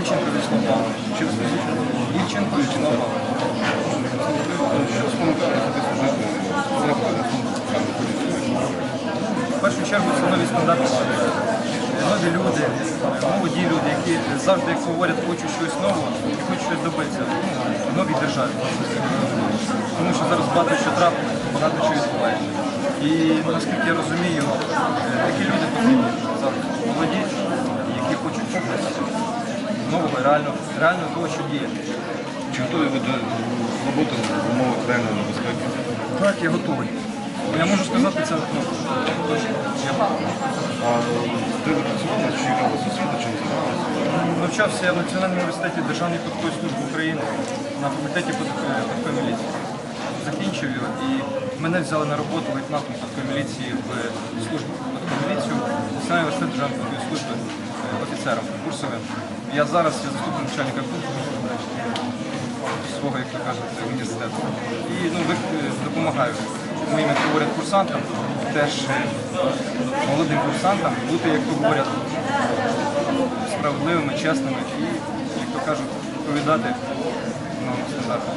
Ільченко Вячеслав Павлович. Чи Ільченко Вячеслав Павлович. Що заходи В першу чергу це нові стандарти. Нові люди, молоді люди, які завжди, як говорять, хочуть щось нового і хочуть щось добитися ну, в новій державі. Тому що зараз багато що трапилось, багато що відбувається. І наскільки я розумію, е, такі люди потрібні зараз молоді, які хочуть чогось нового, реально, реально того, що діє. Чи готові ви до роботи в умовах реальної небезпеки? Так, я готовий. Я можу сказати це ну, точно. А де ви працювали, чи яка вас освіта, чи не займалися? Навчався я в Національному університеті Державної податкової служби України на факультеті податкової податкової міліції. Закінчив його і мене взяли на роботу лейтенантом податкової міліції в службу податкової міліцію Національний університет Державної податкової служби е, офіцером курсовим. Я зараз є заступник начальника пункту свого, як то кажуть, університету. І ну, е, допомагаю моїм, як говорять, курсантам, теж е, молодим курсантам бути, як то говорять, справедливими, чесними і, як то кажуть, відповідати новим стандартам.